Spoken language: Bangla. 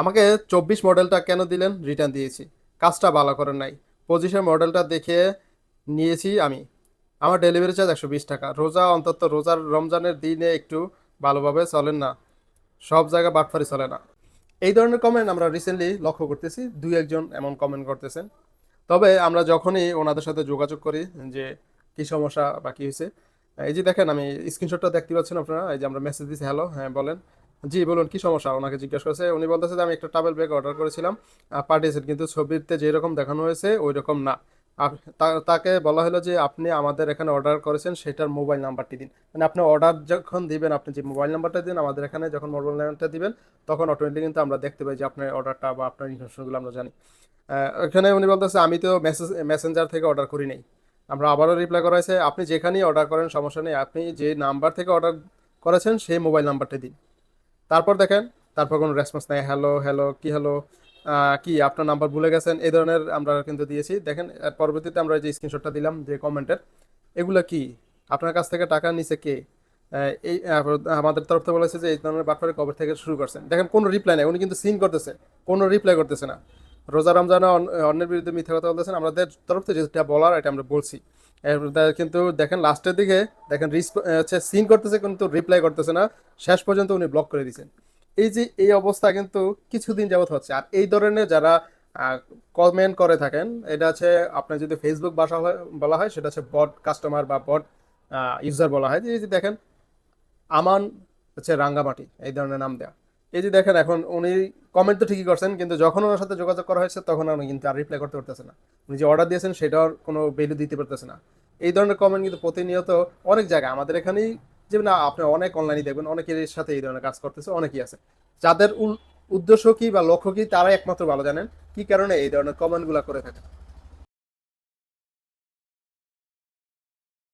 আমাকে চব্বিশ মডেলটা কেন দিলেন? রিটার্ন দিয়েছি। কাজটা ভালো করেন নাই। পঁচিশের মডেলটা দেখে নিয়েছি আমি। আমার ডেলিভারি চার্জ একশো বিশ টাকা। রোজা, অন্তত রোজার রমজানের দিনে একটু ভালোভাবে চলেন না। সব জায়গায় বাটফারি চলে না। এই ধরনের কমেন্ট আমরা রিসেন্টলি লক্ষ্য করতেছি। দুই একজন এমন কমেন্ট করতেছেন। তবে আমরা যখনই ওনাদের সাথে যোগাযোগ করি যে কি সমস্যা বা কি হয়েছে, এই যে দেখেন, আমি স্ক্রিনশটটা দেখতে পাচ্ছেন আপনারা? এই যে আমরা মেসেজ দিচ্ছি হ্যালো হ্যাঁ বলেন। জি, বলুন, কি সমস্যা? ওনাকে জিজ্ঞেস করেছে, উনি বলতেছে যে আমি একটা ট্রাভেল ব্যাগ অর্ডার করেছিলাম পাঠিয়েছেন কিন্তু ছবিতে যেরকম দেখানো হয়েছে ওই রকম না তাকে বলা হলো যে আপনি আমাদের এখানে অর্ডার করেছেন, সেটার মোবাইল নাম্বারটি দিন। মানে আপনি অর্ডার যখন দিবেন, আপনি যে মোবাইল নাম্বারটা দিন, আমাদের এখানে যখন মোবাইল নাম্বারটা দিবেন, তখন অটোমেটিক কিন্তু আমরা দেখতে পাই যে আপনার অর্ডারটা বা আপনার ইনফরমেশনগুলো আমরা জানি। এখানে উনি বলতেছে, আমি তো মেসেজ মেসেঞ্জার থেকে অর্ডার করি নাই। আমরা আবারও রিপ্লাই করা হয়েছে আপনি যেখানেই অর্ডার করেন, সমস্যা নেই। আপনি যে নাম্বার থেকে অর্ডার করেছেন, সেই মোবাইল নাম্বারটা দিন। তারপর দেখেন, তারপর কোনো রেসপন্স নাই হ্যালো হ্যালো কি হ্যালো কি আপনার নাম্বার ভুলে গেছেন? এই ধরনের আমরা কিন্তু দিয়েছি। দেখেন পরবর্তীতে আমরা যে স্ক্রিনশটটা দিলাম, যে কমেন্টের এগুলো কি? আপনার কাছ থেকে টাকা নিছে কে? এই আমাদের তরফ থেকে বলেছে যে এই ধরনের বাটপারে কবে থেকে শুরু করছেন। দেখেন, কোনো রিপ্লাই নেই, উনি কিন্তু সিন করতেছে, কোনো রিপ্লাই করতেছে না। রোজা রমজানে অন্যের বিরুদ্ধে মিথ্যা কথা বলতেছেন, আমাদের তরফ থেকে যেটা বলার এটা আমরা বলছি। কিন্তু দেখেন লাস্টের দিকে, দেখেন হচ্ছে সিন করতেছে কিন্তু রিপ্লাই করতেছে না, শেষ পর্যন্ত উনি ব্লক করে দিয়েছেন। এই যে এই অবস্থা কিন্তু কিছুদিন যাবত হচ্ছে। আর এই ধরনের যারা কমেন্ট করে থাকেন, এটা হচ্ছে আপনার যদি ফেসবুক ভাষা বলা হয়, সেটা হচ্ছে বট কাস্টমার বা বট ইউজার বলা হয়। এই যে দেখেন, আমান হচ্ছে রাঙ্গামাটি, এই ধরনের নাম দেয়া। এই যে দেখেন এখন উনি কমেন্ট তো ঠিকই করছেন, কিন্তু যখন ওনার সাথে যোগাযোগ করা হয়েছে, তখন উনি কিন্তু আর রিপ্লাই করতে পারতেছে না। উনি যে অর্ডার দিয়েছেন সেটার কোনো ভ্যালু দিতে পারতেছে না। এই ধরনের কমেন্ট কিন্তু প্রতিনিয়ত অনেক জায়গায়, আমাদের এখানেই যে না, আপনি অনেক অনলাইনে দেখবেন, অনেকের সাথে এই ধরনের কাজ করতেছে, অনেকেই আছে। যাদের উদ্দেশ্য কি বা লক্ষ্য কি, তারাই একমাত্র ভালো জানেন, কি কারণে এই ধরনের কমেন্টগুলো করে থাকেন।